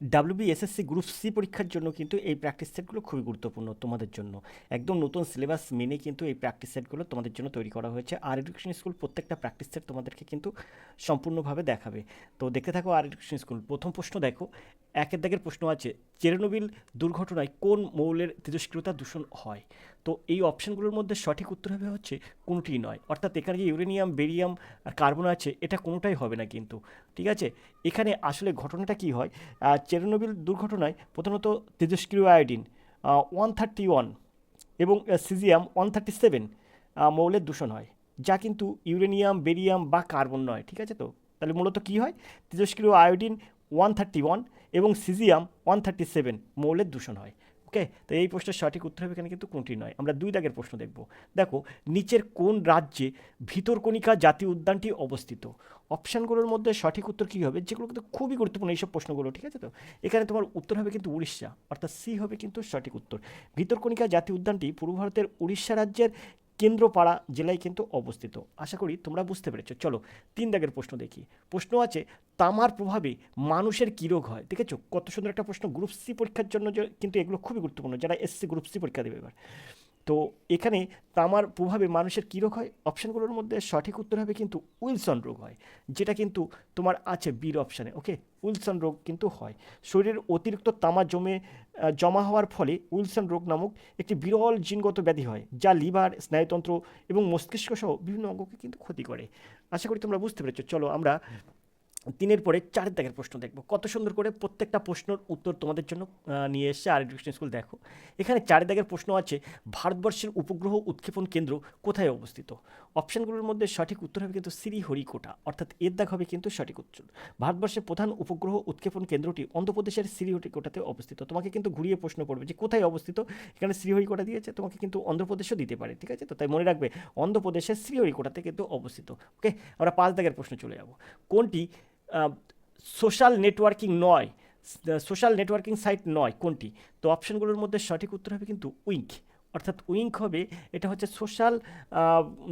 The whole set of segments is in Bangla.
ডাব্লিউবি এসএসসি গ্রুপ সি পরীক্ষার জন্য কিন্তু এই প্র্যাকটিস সেটগুলো খুবই গুরুত্বপূর্ণ তোমাদের জন্য। একদম নতুন সিলেবাস মেনে কিন্তু এই প্র্যাকটিস সেটগুলো তোমাদের জন্য তৈরি করা হয়েছে। আর এডুকেশন স্কুল প্রত্যেকটা প্র্যাকটিস সেট তোমাদেরকে কিন্তু সম্পূর্ণভাবে দেখাবে। তো দেখতে থাকো আর এডুকেশন স্কুল প্রথম প্রশ্ন দেখো। একের দাগের প্রশ্ন আছে, চেরনোবিল দুর্ঘটনায় কোন মৌলের তেজস্ক্রিয়তা দূষণ হয়? তো এই অপশানগুলোর মধ্যে সঠিক উত্তর হবে হচ্ছে কোনোটি নয়। অর্থাৎ এখানে যে ইউরেনিয়াম, বেরিয়াম আর কার্বন আছে, এটা কোনোটাই হবে না কিন্তু। ঠিক আছে? এখানে আসলে ঘটনাটা কি হয়? চেরনোবিল দুর্ঘটনায় প্রথমত তেজস্ক্রিয় আয়োডিন ওয়ান থার্টি ওয়ান এবং সিজিয়াম ওয়ান থার্টি সেভেন মৌলের দূষণ হয়, যা কিন্তু ইউরেনিয়াম, বেরিয়াম বা কার্বন নয়। ঠিক আছে তো? তাহলে মূলত কী হয়? তেজস্ক্রিয় আয়োডিন ওয়ান থার্টি ওয়ান এবং সিজিয়াম ওয়ান থার্টি সেভেন মৌলের দূষণ হয়। ওকে তো এই প্রশ্নের সঠিক উত্তর হবে এখানে কিন্তু কোনটি নয়। আমরা দুই দাগের প্রশ্ন দেখব। দেখো, নিচের কোন রাজ্যে ভিতরকণিকা জাতীয় উদ্যানটি অবস্থিত? অপশানগুলোর মধ্যে সঠিক উত্তর কী হবে? যেগুলো কিন্তু খুবই গুরুত্বপূর্ণ এইসব প্রশ্নগুলো, ঠিক আছে তো? এখানে তোমার উত্তর হবে কিন্তু উড়িষ্যা, অর্থাৎ সি হবে কিন্তু সঠিক উত্তর। ভিতরকণিকা জাতীয় উদ্যানটি পূর্ব ভারতের উড়িষ্যা রাজ্যের কেন্দ্রপাড়া জেলায় কিন্তু অবস্থিত। আশা করি তোমরা বুঝতে পেরেছ। চলো, তিন দাগের প্রশ্ন দেখি। প্রশ্ন আছে, তামার প্রভাবে মানুষের কী রোগ হয়? দেখেছ? কত সুন্দর একটা প্রশ্ন। গ্রুপ সি পরীক্ষার জন্য যে কিন্তু এগুলো খুবই গুরুত্বপূর্ণ। যারা এসসি গ্রুপ সি পরীক্ষা দেবে এবার। তো এখানে তামার প্রভাবে মানুষের কী রোগ হয়? অপশানগুলোর মধ্যে সঠিক উত্তর হবে কিন্তু উইলসন রোগ হয়। যেটা কিন্তু তোমার আছে বীর অপশানে ওকে উইলসন রোগ কিন্তু হয়। শরীরের অতিরিক্ত তামা জমে জমা হওয়ার ফলে উইলসন রোগ নামক একটি বিরল জিনগত ব্যাধি হয়, যা লিভার, স্নায়ুতন্ত্র এবং মস্তিষ্ক সহ বিভিন্ন অঙ্গকে কিন্তু ক্ষতি করে। আশা করি তোমরা বুঝতে পেরেছ। চলো আমরা তিনের পরে চারের দাগের প্রশ্ন দেখব। কত সুন্দর করে প্রত্যেকটা প্রশ্নের উত্তর তোমাদের জন্য নিয়ে এসছে আর এডুকেশন স্কুল দেখো। এখানে চারের দাগের প্রশ্ন আছে, ভারতবর্ষের উপগ্রহ উৎক্ষেপণ কেন্দ্র কোথায় অবস্থিত? অপশানগুলোর মধ্যে সঠিক উত্তর হবে কিন্তু শ্রীহরিকোটা, অর্থাৎ এর দাগ হবে কিন্তু সঠিক উত্তর। ভারতবর্ষের প্রধান উপগ্রহ উৎক্ষেপণ কেন্দ্রটি অন্ধ্রপ্রদেশের শ্রীহরিকোটাতে অবস্থিত। তোমাকে কিন্তু ঘুরিয়ে প্রশ্ন করবে যে কোথায় অবস্থিত? এখানে শ্রীহরিকোটা দিয়েছে, তোমাকে কিন্তু অন্ধ্রপ্রদেশও দিতে পারে, ঠিক আছে? তো তাই মনে রাখবে, অন্ধ্রপ্রদেশের শ্রীহরিকোটাতে কিন্তু অবস্থিত ওকে আমরা পাঁচ দাগের প্রশ্ন চলে যাব। কোনটি সোশ্যাল নেটওয়ার্কিং নয় সোশ্যাল নেটওয়ার্কিং সাইট নয়, কোনটি? তো অপশানগুলোর মধ্যে সঠিক উত্তর হবে কিন্তু উইঙ্ক। অর্থাৎ উইঙ্ক হবে, এটা হচ্ছে সোশ্যাল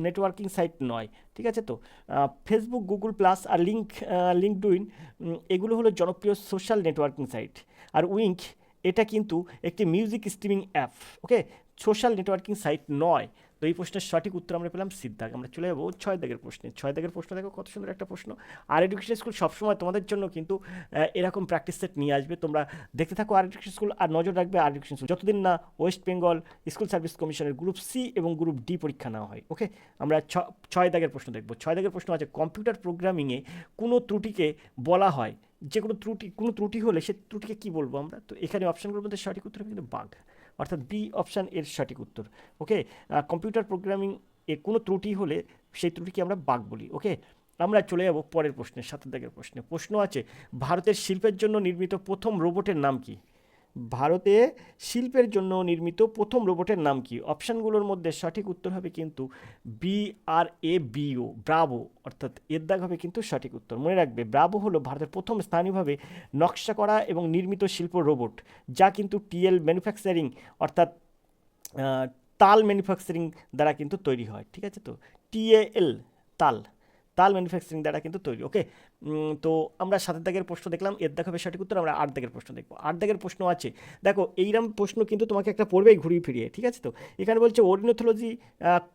নেটওয়ার্কিং সাইট নয়, ঠিক আছে তো? ফেসবুক, গুগল প্লাস আর লিঙ্ক লিঙ্ক ডুইন এগুলো হলো জনপ্রিয় সোশ্যাল নেটওয়ার্কিং সাইট। আর উইঙ্ক, এটা কিন্তু একটি music streaming app, okay? Social networking site নয়। তো এই প্রশ্নের সঠিক উত্তর আমরা পেলাম সিদ্ধাগ আমরা চলে যাব ছয় দাগের প্রশ্নে। ছয় দাগের প্রশ্ন দেখো, কত সুন্দর একটা প্রশ্ন। আর এডুকেশন স্কুল সবসময় তোমাদের জন্য কিন্তু এরকম প্র্যাকটিস সেট নিয়ে আসবে। তোমরা দেখতে থাকো আর এডুকেশন স্কুল আর নজর রাখবে আর এডুকেশন স্কুল যতদিন না ওয়েস্ট বেঙ্গল স্কুল সার্ভিস কমিশনের গ্রুপ সি এবং গ্রুপ ডি পরীক্ষা নেওয়া হয় ওকে আমরা ছয় দাগের প্রশ্ন দেখব। ছয় দাগের প্রশ্ন আছে কম্পিউটার প্রোগ্রামিংয়ে কোনো ত্রুটিকে বলা হয়, যে কোনো ত্রুটি কোনো ত্রুটি হলে সে ত্রুটিকে কী বলব আমরা? তো এখানে অপশানগুলোর মধ্যে সঠিক উত্তর কিন্তু বাঘ। অর্থাৎ বি অপশান এর সঠিক উত্তর, ওকে? কম্পিউটার প্রোগ্রামিং এ কোনো ত্রুটি হলে সেই ত্রুটিকে আমরা বাগ বলি, ওকে? আমরা চলে যাব পরের প্রশ্নে সাতের দাগের প্রশ্নে। প্রশ্ন আছে, ভারতের শিল্পের জন্য নির্মিত প্রথম রোবটের নাম কি? ভারতে শিল্পের জন্য নির্মিত প্রথম রোবটের নাম কি? অপশানগুলোর মধ্যে সঠিক উত্তর হবে কিন্তু B R A B O bravo অর্থাৎ এর দাগ হবে কিন্তু সঠিক উত্তর। মনে রাখবে ব্রাভো হলো ভারতের প্রথম স্থানীয়ভাবে নকশা করা এবং নির্মিত শিল্প রোবট, যা কিন্তু টিএল ম্যানুফ্যাকচারিং অর্থাৎ তাল ম্যানুফ্যাকচারিং দ্বারা কিন্তু তৈরি হয়, ঠিক আছে তো? টিএএল তাল। তাল ম্যানুফ্যাকচারিং দ্বারা কিন্তু তৈরি ওকে তো আমরা সাতের দাগের প্রশ্ন দেখলাম, এর দাগ হবে সঠিক উত্তর, আমরা আট দাগের প্রশ্ন দেখব। আট দাগের প্রশ্ন আছে, দেখো এইরকম প্রশ্ন কিন্তু তোমাকে একটা পড়বেই ঘুরিয়ে ফিরিয়ে, ঠিক আছে তো? এখানে বলছে অরিনোথোলজি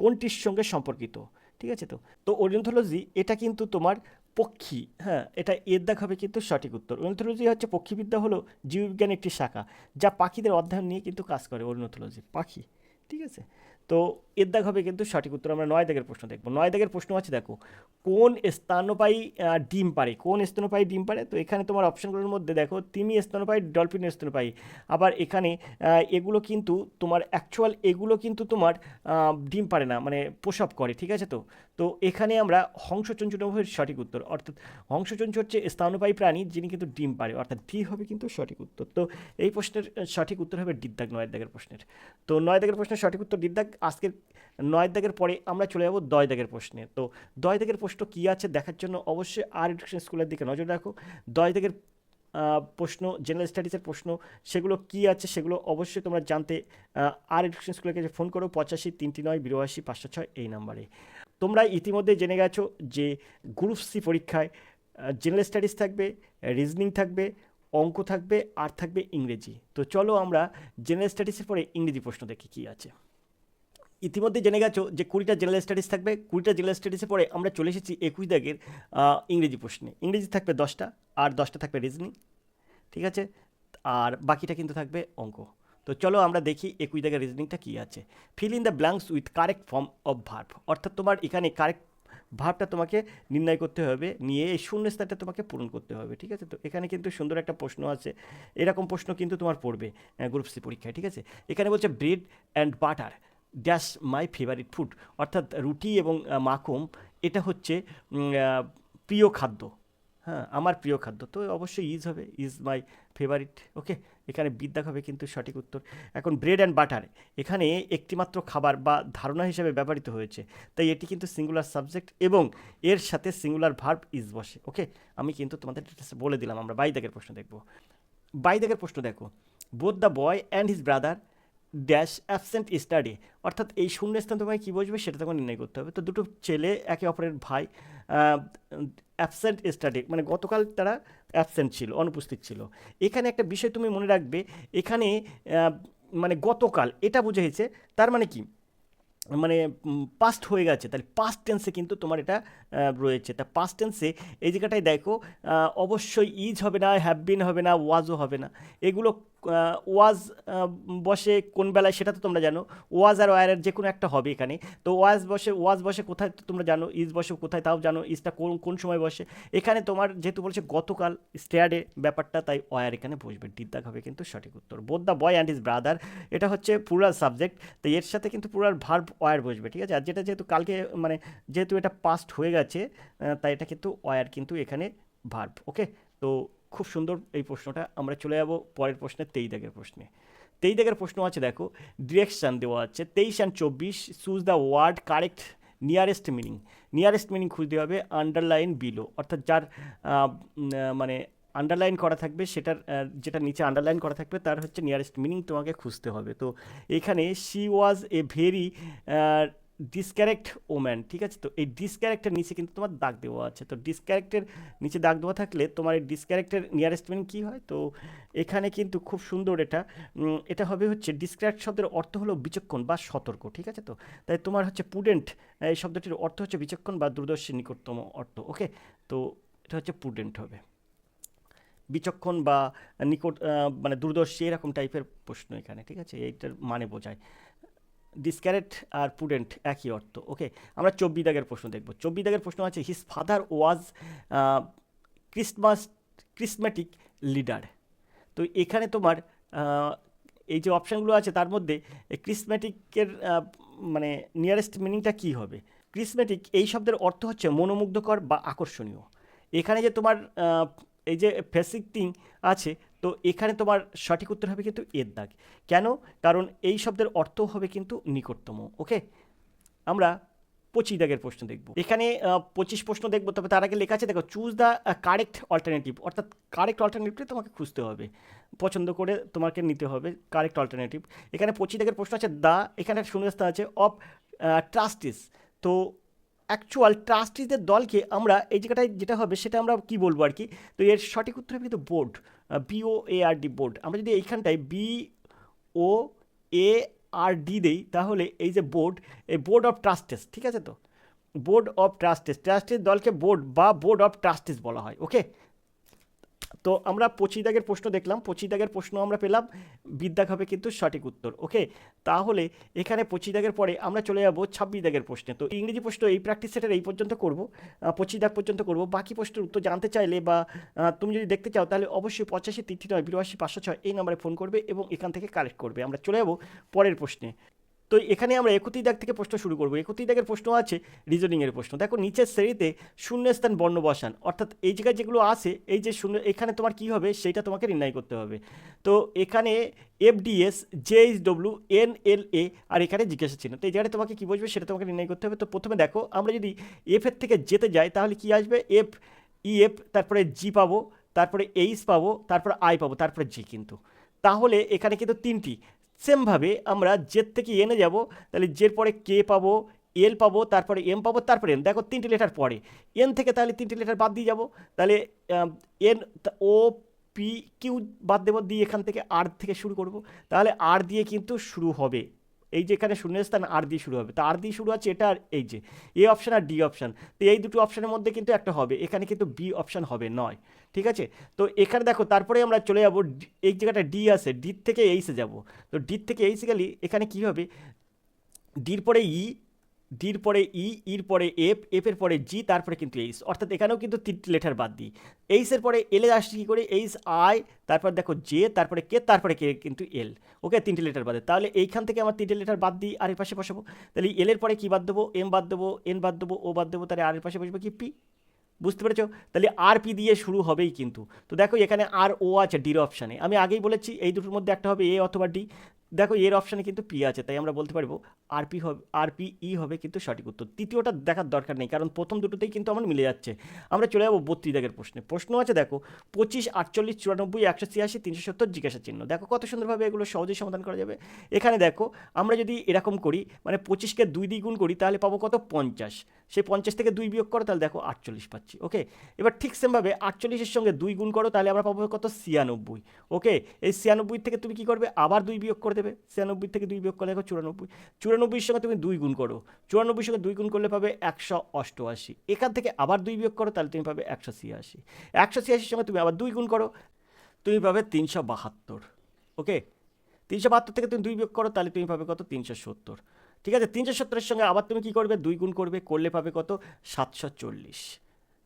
কোনটির সঙ্গে সম্পর্কিত, ঠিক আছে তো? তো অরিনোথোলজি এটা কিন্তু তোমার পক্ষী হ্যাঁ এটা এর দাগ হবে কিন্তু সঠিক উত্তর। অরিনোথোলজি হচ্ছে পক্ষীবিদ্যা হলো জীববিজ্ঞান একটি শাখা, যা পাখিদের অধ্যয়ন নিয়ে কিন্তু কাজ করে অরিনোথোলজি পাখি, ঠিক আছে? তো এর দাগ হবে কিন্তু সঠিক উত্তর আমরা নয় দাগের প্রশ্ন দেখব। নয় দাগের প্রশ্ন আছে, দেখো, কোন স্তন্যপায়ী ডিম পারে কোন স্তন্যপায়ী ডিম পারে তো এখানে তোমার অপশনগুলোর মধ্যে দেখো, তিমি স্তন্যপায়ী, ডলফিন স্তন্যপায়ী। আবার এখানে এগুলো কিন্তু তোমার অ্যাকচুয়াল এগুলো কিন্তু তোমার ডিম পারে না মানে প্রসব করে, ঠিক আছে তো? তো এখানে আমরা হংসচঞ্চুর সঠিক উত্তর। অর্থাৎ হংসচঞ্চু হচ্ছে স্তন্যপায়ী প্রাণী যিনি কিন্তু ডিম পারে অর্থাৎ ডি হবে কিন্তু সঠিক উত্তর। তো এই প্রশ্নের সঠিক উত্তর হবে ডিদ্দাগ নয় দাগের প্রশ্নের। তো নয় দাগের প্রশ্নের সঠিক উত্তর ডিদ্দাগ আজকের নয় দাগের পরে আমরা চলে যাব দয় দাগের প্রশ্নে। তো দয় দাগের প্রশ্ন কী আছে দেখার জন্য অবশ্যই আর এডুকেশন স্কুলের দিকে নজর রাখো। দয় দাগের প্রশ্ন জেনারেল স্টাডিজের প্রশ্ন, সেগুলো কী আছে সেগুলো অবশ্যই তোমরা জানতে আর এডুকেশন স্কুলের কাছে ফোন করো পঁচাশি তিনটি নয় বিরাশি পাঁচশো ছয় এই নাম্বারে তোমরা ইতিমধ্যে জেনে গেছো যে গ্রুপ সি পরীক্ষায় জেনারেল স্টাডিজ থাকবে রিজনিং থাকবে, অঙ্ক থাকবে, আর থাকবে ইংরেজি। তো চলো আমরা জেনারেল স্টাডিজের পরে ইংরেজি প্রশ্ন দেখি কী আছে। ইতিমধ্যে জেনে গেছো যে কুড়িটা জেনারেল স্টাডিজ থাকবে, কুড়িটা জেনারেল স্টাডিজের পরে আমরা চলে এসেছি একুশ দাগের ইংরেজি প্রশ্নে। ইংরেজি থাকবে দশটা, আর দশটা থাকবে রিজনিং ঠিক আছে? আর বাকিটা কিন্তু থাকবে অঙ্ক। তো চলো আমরা দেখি একুশ দাগের রিজনিংটা কী আছে। Fill in the blanks with correct form of verb অর্থাৎ তোমার এখানে কারেক্ট ভাবটা তোমাকে নির্ণয় করতে হবে, নিয়ে এই শূন্যস্থানটা তোমাকে পূরণ করতে হবে, ঠিক আছে? তো এখানে কিন্তু সুন্দর একটা প্রশ্ন আছে। এরকম প্রশ্ন কিন্তু তোমার পড়বে গ্রুপ সি পরীক্ষায়, ঠিক আছে? এখানে বলছে bread and butter dash my favourite food অর্থাৎ রুটি এবং মাখন, এটা হচ্ছে প্রিয় খাদ্য। হ্যাঁ আমার প্রিয় খাদ্য। তো অবশ্যই ইজ হবে, ইজ মাই ফেভারিট ওকে এখানে বিদ্যা হবে কিন্তু সঠিক উত্তর। এখন ব্রেড অ্যান্ড বাটার এখানে একটিমাত্র খাবার বা ধারণা হিসেবে ব্যবহৃত হয়েছে। তাই এটি কিন্তু সিঙ্গুলার সাবজেক্ট এবং এর সাথে সিঙ্গুলার ভার্ব ইজ বসে। ওকে আমি কিন্তু তোমাদের বলে দিলাম, আমরা বাইদাগের প্রশ্ন দেখব। বাইদাগের প্রশ্ন দেখো। Both the boy and his brother dash absent study অর্থাৎ এই শূন্যস্থান তোমায় কী বসবে সেটা তোমাকে নির্ণয় করতে হবে। তো দুটো ছেলে একে অপরের ভাই অ্যাবসেন্ট স্টাডি মানে গতকাল তারা অ্যাবসেন্ট ছিল, অনুপস্থিত ছিল। এখানে একটা বিষয় তুমি মনে রাখবে, এখানে মানে গতকাল এটা বুঝেছে তার মানে কি? মানে পাস্ট হয়ে গেছে, তাহলে পাস্ট টেন্সে কিন্তু তোমার এটা রয়েছে। তা পাস্ট টেন্সে এই জায়গাটায় দেখো অবশ্যই ইজ হবে না হ্যাভ বিন হবে না ওয়াজও হবে না। এগুলো ওয়াজ বসে কোন বেলায় সেটা তো তোমরা জানো। ওয়াজ আর ওয়ারের যে কোনো একটা হবে এখানে। তো ওয়াজ বসে ওয়াজ বসে কোথায় তো তোমরা জানো, ইজ বসে কোথায় তাও জানো, ইজটা কোন কোন সময় বসে। এখানে তোমার যেহেতু বলছে গতকাল স্টেয়ারে ব্যাপারটা, তাই ওয়ার এখানে বসবে। ডিদ্দাক হবে কিন্তু সঠিক উত্তর। Both the boy and his brother এটা হচ্ছে পুরাল সাবজেক্ট তো এর সাথে কিন্তু পুরাল ভার্ব ওয়ার বসবে, ঠিক আছে? আর যেটা যেহেতু কালকে মানে যেহেতু এটা পাস্ট হয়ে গেছে তাই এটা কিন্তু ওয়ার কিন্তু এখানে ভার্ব ওকে তো খুব সুন্দর এই প্রশ্নটা। আমরা চলে যাব পরের প্রশ্নে তেই দাগের প্রশ্নে তেই দাগের প্রশ্ন আছে, দেখো ডিরেকশান দেওয়া আছে, তেইশ অ্যান্ড চব্বিশ choose the word correct nearest meaning nearest meaning খুঁজতে হবে আন্ডারলাইন বিলো অর্থাৎ যার মানে আন্ডারলাইন করা থাকবে, সেটার যেটা নিচে আন্ডারলাইন করা থাকবে, তার হচ্ছে নিয়ারেস্ট মিনিং তোমাকে খুঁজতে হবে। তো এখানে she was a very discreet woman ঠিক আছে? তো এই ডিসক্যারেক্টের নিচে কিন্তু তোমার দাগ দেওয়া আছে। তো ডিসক্যারেক্টের নিচে দাগ দেওয়া থাকলে তোমার এই ডিসক্যারেক্টের নিয়ারেস্ট মিনিং কী হয়? তো এখানে কিন্তু খুব সুন্দর এটা। এটা হবে হচ্ছে ডিসক্যারেক্ট শব্দের অর্থ হলো বিচক্ষণ বা সতর্ক, ঠিক আছে তো? তাই তোমার হচ্ছে পুডেন্ট এই শব্দটির অর্থ হচ্ছে বিচক্ষণ বা দূরদর্শী নিকটতম অর্থ ওকে তো এটা হচ্ছে পুডেন্ট হবে। বিচক্ষণ বা নিকট মানে দূরদর্শী এরকম টাইপের প্রশ্ন এখানে, ঠিক আছে? এইটার মানে বোঝায়। ডিসক্যারেট আর পুডেন্ট একই অর্থ ওকে আমরা চব্বিশ দাগের প্রশ্ন দেখব। চব্বিশ দাগের প্রশ্ন আছে his father was Christmas charismatic leader তো এখানে তোমার এই যে অপশানগুলো আছে, তার মধ্যে ক্রিসমেটিকের মানে নিয়ারেস্ট মিনিংটা কী হবে? ক্রিসমেটিক এই শব্দের অর্থ হচ্ছে মনোমুগ্ধকর বা আকর্ষণীয়। এখানে যে তোমার এই যে ফেসিক থিং আছে তো এখানে তোমার সঠিক উত্তর হবে কিন্তু এর দাগ। কেন? কারণ এই শব্দের অর্থ হবে কিন্তু নিকটতম, ওকে? আমরা পঁচিশ দাগের প্রশ্ন দেখব। এখানে পঁচিশ প্রশ্ন দেখব, তবে তার আগে লেখা আছে, দেখো চুজ দ্য কারেক্ট অল্টারনেটিভ অর্থাৎ কারেক্ট অল্টারনেটিভটা তোমাকে খুঁজতে হবে। পছন্দ করে তোমাকে নিতে হবে কারেক্ট অল্টারনেটিভ এখানে পঁচিশ দাগের প্রশ্ন আছে দ্য এখানে শূন্যস্থান আছে অফ ট্রাস্টিস তো অ্যাকচুয়াল ট্রাস্টিসদের দলকে আমরা এই জায়গাটায় যেটা হবে সেটা আমরা কি বলব আর কি? তো এর সঠিক উত্তর হবে কিন্তু board B O A R D board আমরা যদি এইখানটায় বি ও এ আর ডি দেই, তাহলে এই যে বোর্ড এই বোর্ড অফ ট্রাস্টেস ঠিক আছে তো? বোর্ড অফ ট্রাস্টেস ট্রাস্টেস দলকে বোর্ড বা বোর্ড অফ ট্রাস্টেস বলা হয় ওকে তো আমরা পঁচিশ দাগের প্রশ্ন দেখলাম পঁচিশ দাগের প্রশ্ন আমরা পেলাম বিদ্যাক হবে কিন্তু সঠিক উত্তর, ওকে? তাহলে এখানে পঁচিশ দাগের পরে আমরা চলে যাব ছাব্বিশ দাগের প্রশ্নে, তো ইংরেজি প্রশ্ন এই প্র্যাকটিস সেটের এই পর্যন্ত করব পঁচিশ দাগ পর্যন্ত করব, বাকি প্রশ্নের উত্তর জানতে চাইলে বা তুমি যদি দেখতে চাও তাহলে অবশ্যই পঁচাশি তিনটি নয়, বিরাশি পাঁচশো ছয় এই নম্বরে ফোন করবে এবং এখান থেকে কালেক্ট করবে, আমরা চলে যাব পরের প্রশ্নে। তো এখানে আমরা একত্রিশ দাগ থেকে প্রশ্ন শুরু করব। একত্রিশ দাগের প্রশ্ন আছে রিজনিংয়ের প্রশ্ন। দেখো নিচের শ্রেণীতে শূন্যস্থান বর্ণ বসান অর্থাৎ এই জায়গায় যেগুলো আছে, এই যে শূন্য, এখানে তোমার কি হবে? সেইটা তোমাকে নির্ণয় করতে হবে। তো এখানে FDS JH W N L A R এখানে জিজ্ঞাসা ছিল তো এই জায়গায় তোমাকে কী বসবে সেটা তোমাকে নির্ণয় করতে হবে। তো প্রথমে দেখো, আমরা যদি এফ এর থেকে যেতে যাই, তাহলে কি আসবে? এফ ই এফ তারপরে জি পাবো, তারপরে এইচ পাবো, তারপরে আই পাবো, তারপরে জি কিন্তু। তাহলে এখানে কিন্তু তিনটি। সেমভাবে আমরা জেড থেকে এনে যাব, তাহলে জের পরে কে পাবো, এল পাবো, তারপরে এম পাবো, তারপরে এন। দেখো তিনটি লেটার পরে। এন থেকে তাহলে তিনটি লেটার বাদ দিয়ে যাব। তাহলে এন ও, পি, কিউ বাদ দেবো, দিয়ে এখান থেকে আর থেকে শুরু করব। তাহলে আর দিয়ে কিন্তু শুরু হবে। এই যে এখানে শূন্যস্থান আর দিয়ে শুরু হবে। তো আর দিয়ে শুরু আছে এটা আর এই যে। এ অপশান আর ডি অপশান তো এই দুটো অপশানের মধ্যে কিন্তু একটা হবে। এখানে কিন্তু বি অপশান হবে নয়। ঠিক আছে? তো এখানে দেখো, তারপরে আমরা চলে যাব এই জায়গাটা ডি আছে, ডির থেকে এইসে যাব। তো ডির থেকে এইসে গেলে এখানে কী হবে? ডির পরে ই ডির পরে ই, ইর পরে এফ এফের পরে জি, তারপরে কিন্তু এইস অর্থাৎ এখানেও কিন্তু তিনটি লেটার বাদ দিই। এইসের পরে এলে আসছে কী করে? এইস আই, তারপর দেখো জে, তারপরে কে তারপরে কে কিন্তু এল। ওকে, তিনটে লেটার বাদে তাহলে এইখান থেকে আমার তিনটে লেটার বাদ দিই, আর এর পাশে বসাবো। তাহলে এলের পরে কী বাদ দেবো? এম বাদ দেবো, এন বাদ দেবো, ও বাদ দেবো, তাহলে আর এর পাশে বসবো কি? পি। বুঝতে পেরেছ? তাহলে আর পি দিয়ে শুরু হবেই কিন্তু। তো দেখো এখানে আর ও আছে, ডির অপশানে। আমি আগেই বলেছি, এই দুটোর মধ্যে একটা হবে এ অথবা ডি। দেখো, এর অপশানে কিন্তু পি আছে, তাই আমরা বলতে পারব আরপি হবে আর পি ই হবে কিন্তু সঠিক উত্তর। তৃতীয়টা দেখার দরকার নেই, কারণ প্রথম দুটোতেই কিন্তু আমার মিলে যাচ্ছে। আমরা চলে যাব বত্রিশ দাগের প্রশ্নে। প্রশ্ন আছে, দেখো, পঁচিশ, আটচল্লিশ, চুরানব্বই, একশো ছিয়াশি, তিনশো সত্তর, জিজ্ঞাসা চিহ্ন। দেখো, কত সুন্দরভাবে এগুলো সহজেই সমাধান করা যাবে। এখানে দেখো, আমরা যদি এরকম করি মানে পঁচিশকে দুই দ্বিগুণ করি, তাহলে পাবো কত? পঞ্চাশ। সেই পঞ্চাশ থেকে দুই বিয়োগ করো, তাহলে দেখো, আটচল্লিশ পাচ্ছি, ওকে? এবার ঠিক সেমভাবে আটচল্লিশের সঙ্গে দুই গুণ করো, তাহলে আমরা পাবো কত? ছিয়ানব্বই, ওকে? এই ছিয়ানব্বই থেকে তুমি কি করবে? আবার দুই বিয়োগ করে দেবে, ছিয়ানব্বই থেকে দুই বিয়োগ করলে দেখো চুরানব্বই। চুরানব্বইয়ের সঙ্গে তুমি দুই গুণ করো। চুরানব্বইয়ের সঙ্গে দুই গুণ করলে পাবে একশো অষ্টআশি। এখান থেকে আবার দুই বিয়োগ করো, তাহলে তুমি পাবে একশো ছিয়াশি। একশো ছিয়াশির সঙ্গে তুমি আবার দুই গুণ করো, তুমি পাবে তিনশো বাহাত্তর। ওকে? তিনশো বাহাত্তর থেকে তুমি দুই বিয়োগ করো, তাহলে তুমি পাবে কত? তিনশো সত্তর। ঠিক আছে? তিনশো সত্তরের সঙ্গে আবার তুমি কী করবে? দুই গুণ করবে, করলে পাবে কত? সাতশো চল্লিশ।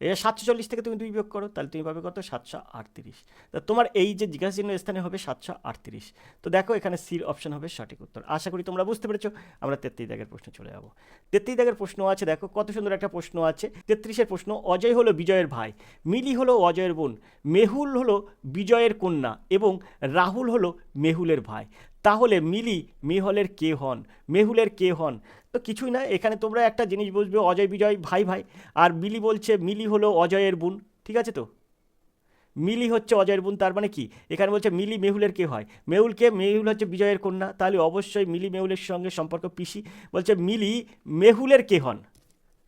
এবার সাতশো চল্লিশ থেকে তুমি দুই বিয়োগ করো, তাহলে তুমি পাবে কত? সাতশো আটত্রিশ। তা তোমার এই যে জিজ্ঞাসা চিহ্ন স্থানে হবে সাতশো আটত্রিশ। তো দেখো এখানে সির অপশন হবে সঠিক উত্তর। আশা করি তোমরা বুঝতে পেরেছ। আমরা তেত্রিশ দাগের প্রশ্ন চলে যাব। তেত্রিশ দাগের প্রশ্ন আছে, দেখো কত সুন্দর একটা প্রশ্ন আছে। তেত্রিশের প্রশ্ন, অজয় হলো বিজয়ের ভাই, মিলি হলো অজয়ের বোন, মেহুল হলো বিজয়ের কন্যা এবং রাহুল হলো মেহুলের ভাই। তাহলে মিলি, মেহলের কে হন? মেহুলের কে হন? তো কিছুই না, এখানে তোমরা একটা জিনিস বুঝবে, অজয় বিজয় ভাই ভাই, আর মিলি বলছে মিলি হলো অজয়ের বোন, ঠিক আছে তো? মিলি হচ্ছে অজয়ের বোন, তার মানে কি? এখানে বলছে মিলি মেহুলের কে হয়? মেহুলকে, মেহুল হচ্ছে বিজয়ের কন্যা, তাহলে অবশ্যই মিলি মেহুলের সঙ্গে সম্পর্ক পিসি, বলছে মিলি মেহুলের কে হন?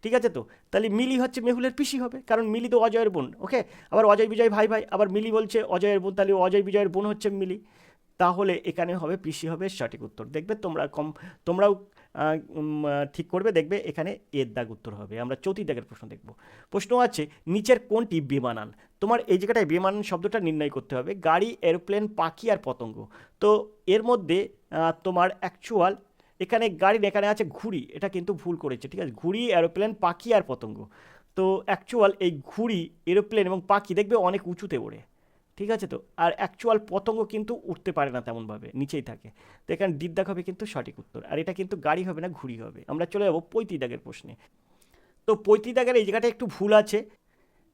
ঠিক আছে তো? তাহলে মিলি হচ্ছে মেহুলের পিসি হবে, কারণ মিলি তো অজয়ের বোন ওকে আবার অজয় বিজয় ভাই ভাই, আবার মিলি বলছে অজয়ের বোন, তাহলে অজয় বিজয়ের বোন হচ্ছে মিলি। তাহলে এখানে হবে, পিসি হবে, সঠিক উত্তর। দেখবে তোমরা কম তোমরাও ঠিক করবে, দেখবে এখানে এর দাগ উত্তর হবে। আমরা চৌতি দাগের প্রশ্ন দেখব। প্রশ্ন আছে, নিচের কোনটি বেমানান? তোমার এই জায়গাটায় বেমানান শব্দটা নির্ণয় করতে হবে, গাড়ি, এরোপ্লেন, পাখি আর পতঙ্গ। তো এর মধ্যে তোমার অ্যাকচুয়াল এখানে গাড়ি, এখানে আছে ঘুড়ি, এটা কিন্তু ভুল করেছে, ঠিক আছে? ঘুড়ি, এরোপ্লেন, পাখি আর পতঙ্গ। তো অ্যাকচুয়াল এই ঘুড়ি, এরোপ্লেন এবং পাখি দেখবে অনেক উঁচুতে ওড়ে। ঠিক আছে তো? আর অ্যাকচুয়াল পতঙ্গ কিন্তু উঠতে পারে না তেমনভাবে, নিচেই থাকে। তো এখানে দিদ্দাগ হবে কিন্তু সঠিক উত্তর। আর এটা কিন্তু গাড়ি হবে না, ঘুড়ি হবে। আমরা চলে যাব পঁয়ত্রিশ দাগের প্রশ্নে। তো পঁয়ত্রিশ দাগের এই জায়গাটা একটু ভুল আছে।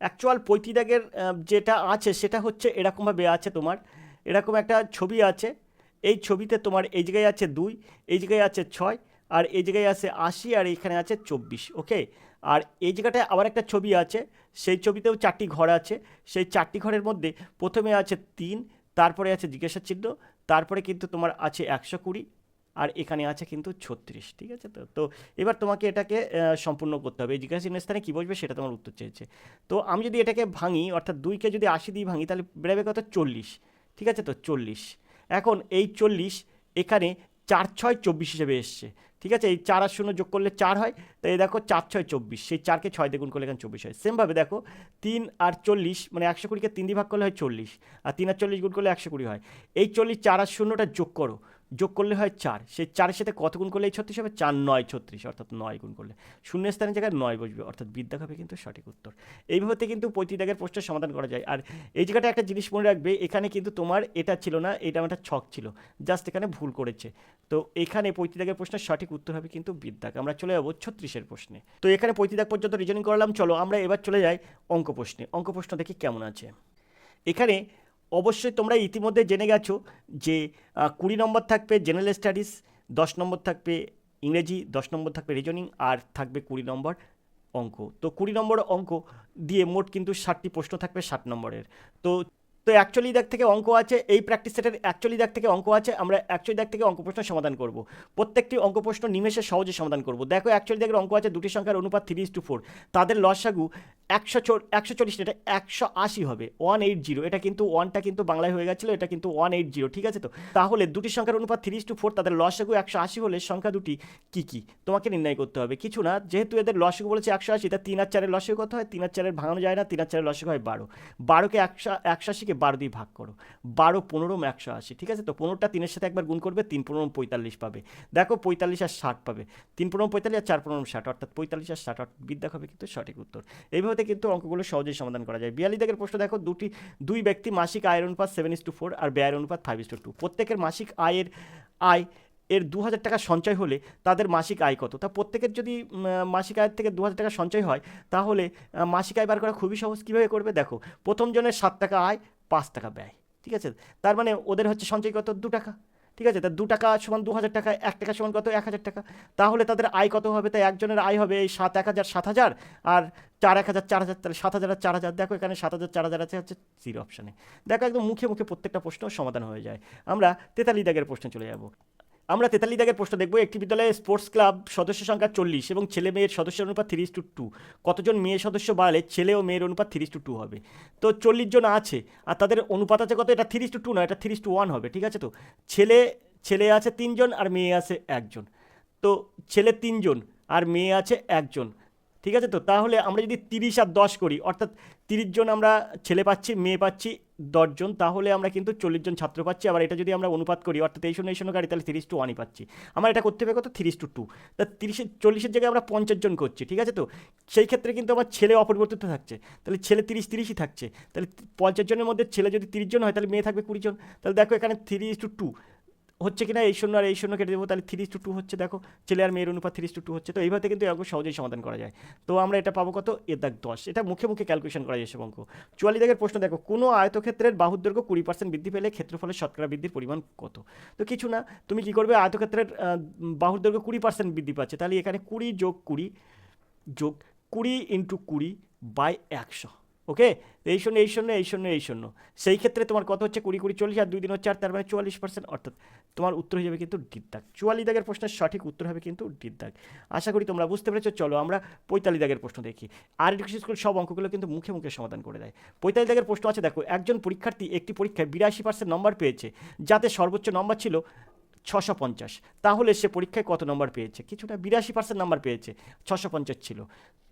অ্যাকচুয়াল পঁয়ত্রিশ দাগের যেটা আছে সেটা হচ্ছে এরকমভাবে আছে তোমার। এরকম একটা ছবি আছে। এই ছবিতে তোমার এই জায়গায় আছে দুই, এই জায়গায় আছে ছয়, আর এই জায়গায় আছে আশি, আর এখানে আছে চব্বিশ ওকে আর এই জায়গাটায় আবার একটা ছবি আছে, সেই ছবিতেও চারটি ঘর আছে। সেই চারটি ঘরের মধ্যে প্রথমে আছে তিন, তারপরে আছে জিজ্ঞাসা চিহ্ন তারপরে কিন্তু তোমার আছে একশো কুড়ি, আর এখানে আছে কিন্তু ছত্রিশ, ঠিক আছে তো? তো এবার তোমাকে এটাকে সম্পূর্ণ করতে হবে। জিজ্ঞাসা চিহ্নের স্থানে কী বসবে সেটা তোমার উত্তর চেয়েছে। তো আমি যদি এটাকে ভাঙি, অর্থাৎ দুইকে যদি আশি দিয়ে ভাঙি, তাহলে বেরোবে কত? চল্লিশ, ঠিক আছে তো? চল্লিশ। এখন এই চল্লিশ এখানে চার ছয় চব্বিশ হিসেবে এসছে। ঠিক আছে? এই চার আর শূন্য যোগ করলে চার হয়। তাই এই দেখো চার ছয় চব্বিশ। সেই চারকে ছয় দিয়ে গুণ করলে এখানে চব্বিশ হয়। সেমভাবে দেখো তিন আর চল্লিশ মানে একশো কুড়িকে তিন দিয়ে ভাগ করলে হয় চল্লিশ। আর তিন আর চল্লিশ গুণ করলে একশো কুড়ি হয়। এই চল্লিশ চার আর শূন্যটা যোগ করো। যোগ করলে হয় চার। সেই চারের সাথে কত গুণ করলে এই ছত্রিশ হবে? চার, নয়, ছত্রিশ, অর্থাৎ নয় গুণ করলে। শূন্য স্থানের জায়গায় নয় বসবে, অর্থাৎ বিদ্যা হবে কিন্তু সঠিক উত্তর। এইভাবে কিন্তু পঁয়ত্রিশ দাগের প্রশ্নের সমাধান করা যায়। আর এই জায়গাটা একটা জিনিস মনে রাখবে, এখানে কিন্তু তোমার এটা ছিল না, এটা আমার একটা ছক ছিল। জাস্ট এখানে ভুল করেছে। তো এখানে পঁয়ত্রিশ দাগের প্রশ্নের সঠিক উত্তর হবে কিন্তু বিদ্যাক। আমরা চলে যাব ছত্রিশের প্রশ্নে। তো এখানে পঁয়ত্রিশ দাগ পর্যন্ত রিজনিং করলাম, চলো আমরা এবার চলে যাই অঙ্ক প্রশ্নে। অঙ্ক প্রশ্ন দেখি কেমন আছে। এখানে অবশ্যই তোমরা ইতিমধ্যে জেনে গেছো যে কুড়ি নম্বর থাকবে জেনারেল স্টাডিজ দশ নম্বর থাকবে ইংরেজি, দশ নম্বর থাকবে রিজনিং আর থাকবে কুড়ি নম্বর অঙ্ক। তো কুড়ি নম্বর অঙ্ক দিয়ে মোট কিন্তু ষাটটি প্রশ্ন থাকবে ষাট নম্বরের। তো তো অ্যাকচুয়ালি দেখ থেকে অঙ্ক আছে, এই প্র্যাকটিস সেটের অ্যাকচুয়ালি দেখ থেকে অঙ্ক আছে, আমরা অ্যাকচুয়ালি দেখ থেকে অঙ্ক প্রশ্ন সমাধান করব। প্রত্যেকটি অঙ্ক প্রশ্ন নিমেষে সহজে সমাধান করব। দেখো অ্যাকচুয়ালি দেখের অঙ্ক আছে, দুটি সংখ্যার অনুপাত থ্রি টু ফোর তাদের লসাগু একশো একশো চল্লিশ এটা একশো আশি হবে ওয়ান এইট জিরো এটা কিন্তু ওয়ানটা কিন্তু বাংলায় হয়ে গেছিল, এটা কিন্তু ওয়ান এইট জিরো ঠিক আছে তো? তাহলে দুটি সংখ্যার অনুপাত থ্রি টু ফোর তাদের লসাগু একশো আশি হলে সংখ্যা দুটি কী কী? তোমাকে নির্ণয় করতে হবে। কিছু না, যেহেতু এদের লসাগু বলেছে একশো আশি, তা তিন আর চারের লসাগু কত হয়? তিন আর চারের ভাঙানো যায় না, তিন আর চারের লসাগু হয় বারো। বারোকে একশো একশো আশিকে বারো দিয়ে ভাগ করো। বারো, পনেরো, একশো আশি, ঠিক আছে? তো পনেরোটা তিনের সাথে একবার গুণ করবে, তিন, পনেরো, পঁয়তাল্লিশ পাবে। দেখো, পঁয়তাল্লিশ আর ষাট পাবে। তিন, পনেরো, পঁয়তাল্লিশ আর চার, পনেরো, ষাট, অর্থাৎ পঁয়তাল্লিশ আর ষাট, অর্থাৎ বিদ্যা হবে কিন্তু সঠিক উত্তর। এইভাবে কিন্তু অঙ্কগুলো সহজেই সমাধান করা যায়। বিয়াল্লিশ দাগের প্রশ্ন দেখো, দুটি, দুই ব্যক্তি মাসিক আয়ের অনুপাত সেভেন ইস টু ফোর আর ব্যয়ের অনুপাত ফাইভ ইস টু টু প্রত্যেকের মাসিক আয়ের, আয় এর দু হাজার টাকা সঞ্চয় হলে তাদের মাসিক আয় কত? তা প্রত্যেকের যদি মাসিক আয়ের থেকে দু হাজার টাকা সঞ্চয় হয়, তাহলে মাসিক আয় বার করা খুবই সহজ। কীভাবে করবে? দেখো, প্রথম জনের সাত টাকা আয় পাঁচ টাকা ব্যয়, ঠিক আছে? তার মানে ওদের হচ্ছে সঞ্চয় কত? দু টাকা, ঠিক আছে? তা দু টাকা সমান দু হাজার টাকা, এক টাকা সমান কত? এক হাজার টাকা। তাহলে তাদের আয় কত হবে? তাই একজনের আয় হবে এই সাত, এক হাজার, সাত হাজার, আর চার, এক হাজার, চার হাজার, তাহলে সাত হাজার চার হাজার। দেখো এখানে সাত হাজার, চার হাজার আছে হচ্ছে জিরো অপশানে দেখো একদম মুখে মুখে প্রত্যেকটা প্রশ্ন সমাধান হয়ে যায়। আমরা তেতালি দাগের প্রশ্নে চলে যাব। আমরা তেতাল্লিশ দাগের প্রশ্ন দেখব। একটি বিদ্যালয়ে স্পোর্টস ক্লাব সদস্য সংখ্যা চল্লিশ এবং ছেলে মেয়ের সদস্য অনুপাত থ্রি টু টু কতজন মেয়ে সদস্য বাড়ালে ছেলে ও মেয়ের অনুপাত থ্রি টু টু হবে? তো চল্লিশ জন আছে, আর তাদের অনুপাত আছে কত? এটা থ্রি টু টু না এটা থ্রি টু ওয়ান হবে, ঠিক আছে তো? ছেলে ছেলে আছে তিনজন আর মেয়ে আছে একজন। তো ছেলে তিনজন আর মেয়ে আছে একজন। ঠিক আছে তো? তাহলে আমরা যদি তিরিশ আর দশ করি, অর্থাৎ তিরিশ জন আমরা ছেলে পাচ্ছি, মেয়ে পাচ্ছি দশজন তাহলে আমরা কিন্তু চল্লিশ জন ছাত্র পাচ্ছি। আবার এটা যদি আমরা অনুপাত করি, অর্থাৎ এই শূন্য এই শূন্য গাড়ি, তাহলে তিরিশ টু ওয়ানই পাচ্ছি। আমরা এটা করতে হবে কত? তিরিশ টু টু। তা তিরিশের চল্লিশের জায়গায় আমরা পঞ্চাশ জন করছি, ঠিক আছে তো? সেই ক্ষেত্রে কিন্তু আমার ছেলে অপরিবর্তিত থাকছে। তাহলে ছেলে তিরিশ, তিরিশই থাকছে। তাহলে পঞ্চাশ জনের মধ্যে ছেলে যদি তিরিশ জন হয়, তাহলে মেয়ে থাকবে কুড়ি জন। তাহলে দেখো এখানে থ্রি টু টু। হচ্ছে কিনা, এই শূন্য আর এই শূন্য কেটে দেবো, তাহলে থ্রি টু টু হচ্ছে, দেখো, ছেলে আর মেয়ের অনুপাত থ্রি টু টু হচ্ছে, তো এইভাবে কিন্তু এরকম সহজেই সমাধান করা যায়। তো আমরা এটা পাবো কত? এ দাগ দশ। এটা মুখে মুখে ক্যালকুলেশন করা যায় এসব অঙ্ক। চুয়াল্লিশ দাগের প্রশ্ন দেখো, কোনো আয়তক্ষেত্রের বাহুর দৈর্ঘ্য কুড়ি পার্সেন্ট বৃদ্ধি পেলে ক্ষেত্রফলের শতকরা বৃদ্ধির পরিমাণ কত? তো কিছু না, তুমি কি করবে? আয়তক্ষেত্রের বাহুর দৈর্ঘ্য কুড়ি পার্সেন্ট বৃদ্ধি পাচ্ছে, তাহলে এখানে কুড়ি যোগ কুড়ি যোগ কুড়ি ইন্টু কুড়ি বাই একশো। ওকে? এই শূন্য এই শূন্য এই শূন্য এই শূন্য। সেই ক্ষেত্রে তোমার কত হচ্ছে? কুড়ি কুড়ি, চল্লিশ, আর দুই দিন হচ্ছে আর তার মানে চুয়াল্লিশ পার্সেন্ট অর্থাৎ তোমার উত্তর হয়ে যাবে কিন্তু ডিদ দাগ চুয়াল্লিশ দাগের প্রশ্নের সঠিক উত্তর হবে কিন্তু ডিদ দাগ আশা করি তোমরা বুঝতে পেরেছ। চলো আমরা পঁয়তাল্লিশ দাগের প্রশ্ন দেখি। আর এডুকেশন স্কুল সব অঙ্কগুলো কিন্তু মুখে মুখে সমাধান করে দেয়। পঁয়তাল্লিশ দাগের প্রশ্ন আছে, দেখো। একজন পরীক্ষার্থী একটি পরীক্ষায় বিরাশি পার্সেন্ট নম্বর পেয়েছে। যাতে সর্বোচ্চ নম্বর ছিল ছশো পঞ্চাশ। তাহলে সে পরীক্ষায় কত নম্বর পেয়েছে? কিছুটা বিরাশি পার্সেন্ট নাম্বার পেয়েছে, ছশো পঞ্চাশ ছিল।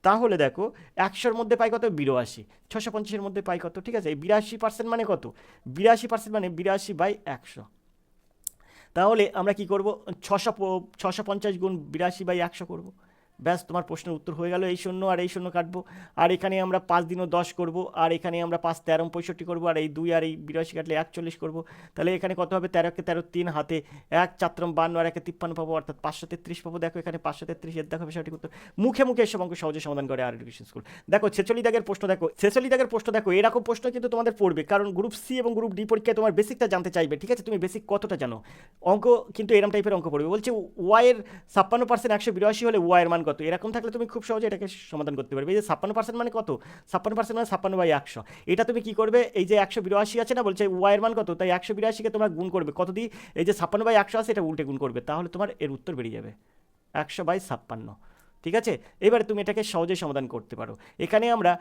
তাহলে দেখো, একশোর মধ্যে পাই কত? বিরাশি। ছশো পঞ্চাশের মধ্যে পাই কত? ঠিক আছে বিরাশি পার্সেন্ট মানে কত? বিরাশি পার্সেন্ট মানে বিরাশি বাই একশো। তাহলে আমরা কি করব? ছশো ছশো পঞ্চাশ গুণ বিরাশি বাই একশো করব। ব্যাস, তোমার প্রশ্নের উত্তর হয়ে গেল, এই শূন্য আর এই শূন্য কাটবো। আর এখানে আমরা পাঁচ দিনও দশ করব, আর এখানে আমরা পাঁচ তেরো পঁয়ষট্টি করব, আর এই দুই আর এই বিরাশি কাটলে একচল্লিশ করব। তাহলে এখানে কত হবে? তেরোকে তেরো, তিন হাতে এক, চাত্রম বান্ন আর একে তিপ্পান্ন পাবো, অর্থাৎ পাঁচশো তেত্রিশ পাবো। দেখো এখানে পাঁচশো তেত্রিশ, এর দেখো সঠিক উত্তর। মুখে মুখে এসব অঙ্ক সহজে সমাধান করে আর এডুকেশন স্কুল দেখো, ছেচল্লিশ দাগের প্রশ্ন দেখো, ছেচল্লিশ দাগের প্রশ্ন দেখো, এরকম প্রশ্ন কিন্তু তোমাদের পড়বে, কারণ গ্রুপ সি এবং গ্রুপ ডি পরীক্ষায় তোমার বেসিকটা জানতে চাইবে, ঠিক আছে? তুমি বেসিক কতটা জানো? অঙ্ক কিন্তু এরকম টাইপের অঙ্ক পড়বে। বলছে ওয়াইয়ের ছাপ্পান্ন পার্সেন্ট একশো বিরাশি হলে ওয়াইয়ের মান কত? এরকম থাকলে তুমি খুব সহজে এটাকে সমাধান করতে পারবে। এই যে ছাপ্পান্ন পার্সেন্ট মানে কত? ছাপ্পান্ন পার্সেন্ট মানে ছাপ্পান্ন বাই একশো। এটা তুমি কি করবে? এই যে একশো বিরাশি আছে না, বলছে ওয়াইয়ের মান কত? তাই একশো বিরাশিকে তোমরা গুণ করবে। কত দিয়ে এই যে ছাপ্পান্ন বাই একশো আছে, এটা উল্টে গুণ করবে। তাহলে তোমার এর উত্তর বেরিয়ে যাবে। একশো বাই ছাপ্পান্ন। ঠিক আছে? এবারে তুমি এটাকে সহজে সমাধান করতে পারো। এখানে আমরা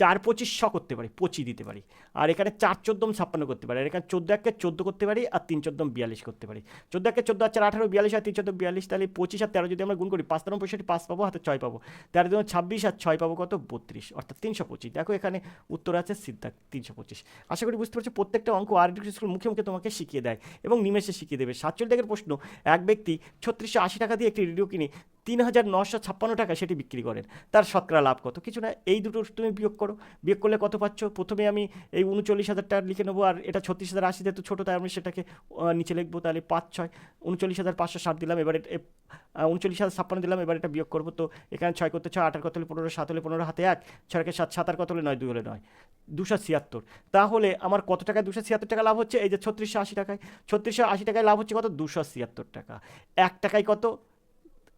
চার পঁচিশ শ করতে পারি, পঁচিশ দিতে পারি। আর এখানে চার চোদ্দম ছাপ্পান্ন করতে পারি। আর এখানে চোদ্দ একে চোদ্দ করতে পারি আর তিন চোদ্দম বিয়াল্লিশ করতে পারি। চোদ্দ একে চোদ্দ আর চার, আঠারো, বিয়াল্লিশ আর তিন চোদ্দ, বিয়াল্লিশ, তাহলে পঁচিশ আর তেরো যদি আমরা গুণ করি, পাঁচ তেরো পঁয়ষট্টি, পাঁচ পাবো, হাতে ছয় পাবো। তেরো দিন ছাব্বিশ আর ছয় পাবো কত? বত্রিশ, অর্থাৎ তিনশো পঁচিশ। দেখো এখানে উত্তর আছে সিদ্ধার্থ, তিনশো পঁচিশ। আশা করি বুঝতে পারছ, প্রত্যেকটা অঙ্ক আর স্কুল মুখে মুখে তোমাকে শিখিয়ে দেয় এবং নিমেষে শিখিয়ে দেবে। সাতচল্লিশ টাকার প্রশ্ন, এক ব্যক্তি ছত্রিশশো আশি টাকা দিয়ে একটি রেডিও কিনে তিন হাজার নশো ছাপ্পান্ন টাকা সেটি বিক্রি করেন। তার শতকরা লাভ কত? কিছু না, এই দুটো তুমি বিয়োগ করো। বিয়োগ করলে কত পাচ্ছ? প্রথমে আমি এই উনচল্লিশ হাজার টাকা লিখে নেব, আর এটা ছত্রিশ হাজার আশি, যেহেতু ছোটো, তাই আমি সেটাকে নিচে লিখব, তাহলে পাঁচ ছয়। উনচল্লিশ হাজার পাঁচশো ষাট দিলাম, এবার উনচল্লিশ হাজার ছাপ্পান্ন দিলাম, এবার এটা বিয়োগ করব। তো এখানে ছয় করতে ছয়, আটার কত হলে পনেরো, সাত হলে পনেরো, হাতে এক, ছয়কে সাত সাত আর কত হলে নয়, দুই হলে নয়। দুশো ছিয়াত্তর। তাহলে আমার কত টাকায় দুশো ছিয়াত্তর টাকা লাভ হচ্ছে? এই যে ছত্রিশশো আশি টাকায়। ছত্রিশশো আশি টাকায় লাভ হচ্ছে কত? দুশো ছিয়াত্তর টাকা। এক টাকায় কত?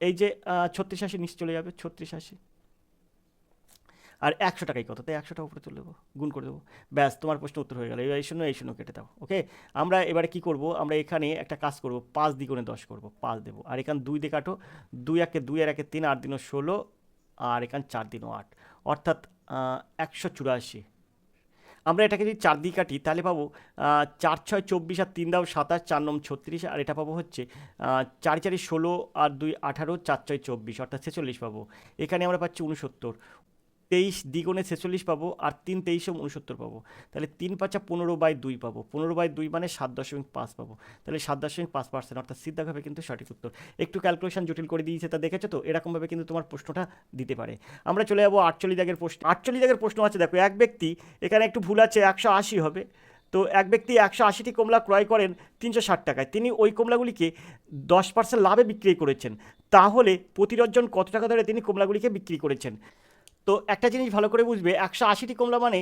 এই যে ছত্রিশ আশি নিচে চলে যাবে, ছত্রিশ আশি। আর একশো টাকাই কত? তাই একশো টাকা উপরে তুলে দেবো, গুণ করে দেবো। ব্যাস, তোমার প্রশ্ন উত্তর হয়ে গেল। এবার এই শূন্য এই শূন্য কেটে দাও ওকে আমরা এবারে কি করব? আমরা এখানে একটা কাজ করব, পাঁচ দ্বিগুণে দশ করব, পাঁচ দেবো। আর এখানে দুই দিয়ে কাটো, দুই একে দুই, আর একে তিন, আট দিনও ষোলো, আর এখানে চার দিনও আট। অর্থাৎ একশো চুরাশি। আমরা এটাকে যদি চার দিয়ে কাটি, তাহলে পাবো চার, ছয়, চব্বিশ আর তিন দাও সাতাশ, চার নম ছত্রিশ, আর এটা পাবো হচ্ছে চারি চারি, ষোলো আর দুই, আঠারো, চার, ছয়, চব্বিশ, অর্থাৎ ছেচল্লিশ পাবো। এখানে আমরা পাচ্ছি উনসত্তর তেইশ দ্বিগুণে ছেচল্লিশ পাবো আর তিন তেইশে উনসত্তর পাবো। তাহলে তিন পাঁচা পনেরো বাই দুই পাবো। পনেরো বাই দুই মানে সাত দশমিক পাঁচ পাবো। তাহলে সাত দশমিক পাঁচ পার্সেন্ট, অর্থাৎ সিদ্ধাভাবে কিন্তু সঠিক উত্তর। একটু ক্যালকুলেশন জটিল করে দিয়েছে তা দেখেছ তো? এরকমভাবে কিন্তু তোমার প্রশ্নটা দিতে পারে। আমরা চলে যাব আটচল্লিশ দাগের প্রশ্ন। আটচল্লিশ দাগের প্রশ্ন আছে, দেখো, এক ব্যক্তি, এখানে একটু ভুল আছে, একশো আশি হবে। তো এক ব্যক্তি একশো আশিটি কমলা ক্রয় করেন তিনশো ষাট টাকায়। তিনি ওই কমলাগুলিকে দশ পার্সেন্ট লাভে বিক্রি করেছেন। তাহলে প্রতি ডজন কত টাকা ধরে তিনি কমলাগুলিকে বিক্রি করেছেন? তো একটা জিনিস ভালো করে বুঝবে, একশো আশিটি কমলা মানে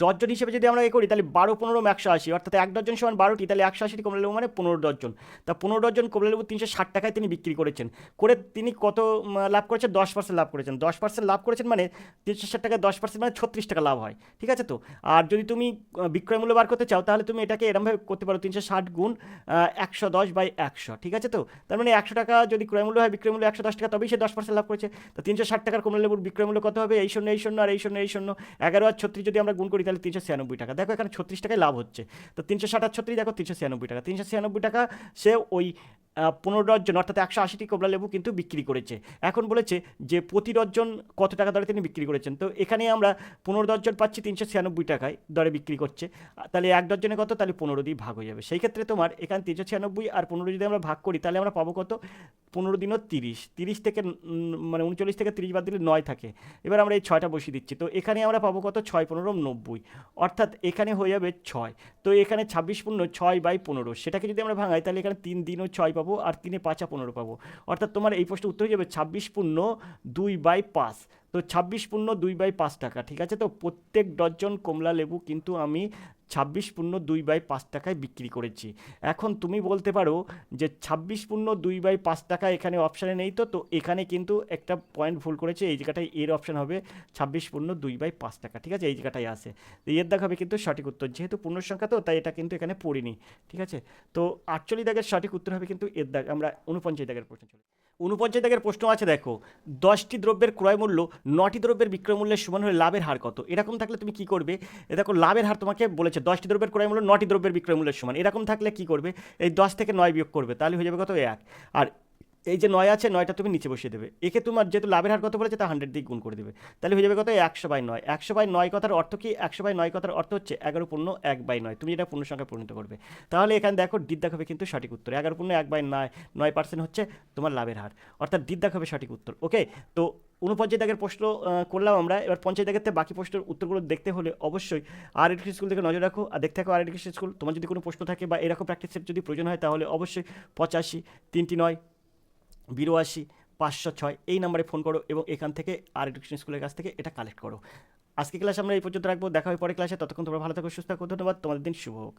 ডজন হিসেবে যদি আমরা এ করি, তাহলে বারো পনেরো একশো আশি। অর্থাৎ এক ডজন সমান বারোটি, তাহলে একশো আশিটি কমলা লেবু মানে পনেরো ডজন তা পনেরো ডজন কমলা লেবু তিনশো ষাট টাকায় তিনি বিক্রি করেছেন। করে তিনি কত লাভ করেছেন? দশ পার্সেন্ট লাভ করেছেন। দশ পার্সেন্ট লাভ করেছেন মানে তিনশো ষাট টাকায় দশ পার্সেন্ট মানে ছত্রিশ টাকা লাভ হয়। ঠিক আছে তো? আর যদি তুমি বিক্রয় মূল্য বার করতে চাও, তাহলে তুমি এটাকে এরমভাবে করতে পারো, তিনশো ষাট গুণ একশো দশ বাই একশো। ঠিক আছে তো? তার মানে একশো টাকা যদি ক্রয় মূল্য হয়, বিক্রয় মূল্য একশো দশ টাকা, তবেই সে দশ পার্সেন্ট লাভ করেছে। তো তিনশো ষাট টাকার কমলা লেবুর বিক্রয় মূল্য কত হবে? এই শূন্য এই শূন্য, আর এই শূন্য এই শূন্য। এগারো আর ছত্রিশ যদি আমরা গুণ করি, তাহলে তিনশো ছিয়ানব্বই টাকা। দেখো এখানে ছত্রিশ টাকায় লাভ হচ্ছে। তো তিনশো ষাট আর ছত্রিশ, দেখো তিনশো ছিয়ানব্বই টাকা। তিনশো ছিয়ানব্বই টাকা সে ওই পনেরো ডজন, অর্থাৎ একশো আশিটি কমলা লেবু কিন্তু বিক্রি করেছে। এখন বলেছে যে প্রতি ডজন কত টাকা দরে তিনি বিক্রি করেছেন। তো এখানে আমরা পনেরো ডজন পাচ্ছি তিনশো ছিয়ানব্বই টাকায় দরে বিক্রি করছে। তাহলে এক ডজনে কত? তাহলে পনেরো দিয়ে ভাগ হয়ে যাবে। সেই ক্ষেত্রে তোমার এখানে তিনশো ছিয়ানব্বই আর পনেরো যদি আমরা ভাগ করি, তাহলে আমরা পাবো কত? পনেরো দিনও তিরিশ। তিরিশ থেকে মানে উনচল্লিশ থেকে তিরিশ বাদ দিলে নয় থাকে। এবার আমরা এই ছয়টা বসিয়ে দিচ্ছি। তো এখানে আমরা পাবো কত? ছয় পনেরো নব্বই। অর্থাৎ এখানে হয়ে যাবে ছয়। তো এখানে ছাব্বিশ পূর্ণ ছয় বাই পনেরো। সেটাকে যদি আমরা ভাঙাই, তাহলে এখানে তিন দিনও ছয় আর তিনে পাঁচা পনেরো পাবো। অর্থাৎ তোমার এই প্রশ্নের উত্তর হয়ে যাবে ছাব্বিশ পূর্ণ দুই বাই পাঁচ। তো ছাব্বিশ পূর্ণ দুই বাই পাঁচ টাকা, ঠিক আছে? তো প্রত্যেক ডজন কমলা লেবু কিন্তু আমি ছাব্বিশ পূর্ণ দুই বাই পাঁচ টাকায় বিক্রি করেছি। এখন তুমি বলতে পারো যে ছাব্বিশ পূর্ণ দুই বাই পাঁচ টাকা এখানে অপশানে নেই তো তো এখানে কিন্তু একটা পয়েন্ট ভুল করেছে, এই জায়গাটায় এর অপশান হবে ছাব্বিশ পূর্ণ দুই বাই পাঁচ টাকা, ঠিক আছে? এই জায়গাটায় আসে এর দাগ হবে কিন্তু সঠিক উত্তর, যেহেতু পূর্ণ সংখ্যা তো, তাই এটা কিন্তু এখানে পড়িনি, ঠিক আছে? তো আটচল্লিশ দাগের সঠিক উত্তর হবে কিন্তু এর দাগ, আমরা উনপঞ্চাশ দাগের প্রশ্ন চলে উনপঞ্চাশ দাগের প্রশ্ন আছে, দেখো। দশটি দ্রব্যের ক্রয় মূল্য, নটি দ্রব্যের বিক্রয় মূল্যের সমান হলে লাভের হার কত? এরকম থাকলে তুমি কি করবে? দেখো, লাভের হার তোমাকে বলেছে, দশটি দ্রব্যের ক্রয় মূল্য, নটি দ্রব্যের বিক্রয় মূল্যের সমান। এরকম থাকলে কি করবে? এই দশ থেকে নয় বিয়োগ করবে, তাহলে হয়ে যাবে কত? এক। আর এই যে নয় আছে, নয়টা তুমি নিচে বসিয়ে দেবে। একে তোমার যেহেতু লাভের হার কত বলেছে, তা হান্ড্রেড দিয়ে গুণ করে দেবে। তাহলে হয়ে যাবে কত? একশো বাই নয়। একশো বাই নয় কথার অর্থ কি? একশো বাই নয় কথার অর্থ হচ্ছে এগারো পূর্ণ এক বাই নয়। তুমি এটা পূর্ণ সংখ্যায় পরিণত করবে। তাহলে এখানে দেখো দিদ্দাক হবে কিন্তু সঠিক উত্তর। এগারো পূর্ণ এক বাই নয় নয় পার্সেন্ট হচ্ছে তোমার লাভের হার। অর্থাৎ দিদ্দাক হবে সঠিক উত্তর। ওকে তো উনপঞ্চাশ দাগের প্রশ্ন করলাম আমরা। এবার পঞ্চায়েত দাগের বাকি প্রশ্নের উত্তরগুলো দেখতে হলে অবশ্যই আর এডুকেশন স্কুল থেকে নজর রাখো। আর দেখতে থাকো আর এডুকেশন স্কুল তোমার যদি কোনো প্রশ্ন থাকে বা এরকম প্র্যাকটিসের যদি প্রয়োজন হয়, তাহলে অবশ্যই পঁচাশি, তিনটি নয় বিরাশি পাঁচশো ছয়, এই নাম্বারে ফোন করো এবং এখান থেকে আর এডুকেশন স্কুলের কাছ থেকে এটা কালেক্ট করো। আজকে ক্লাস আমরা এই পর্যন্ত রাখব, দেখা হয় পরে ক্লাসে, ততক্ষণ তোমরা ভালো থাকো, সুস্থ থাকো, ধন্যবাদ, তোমাদের দিন শুভ হোক।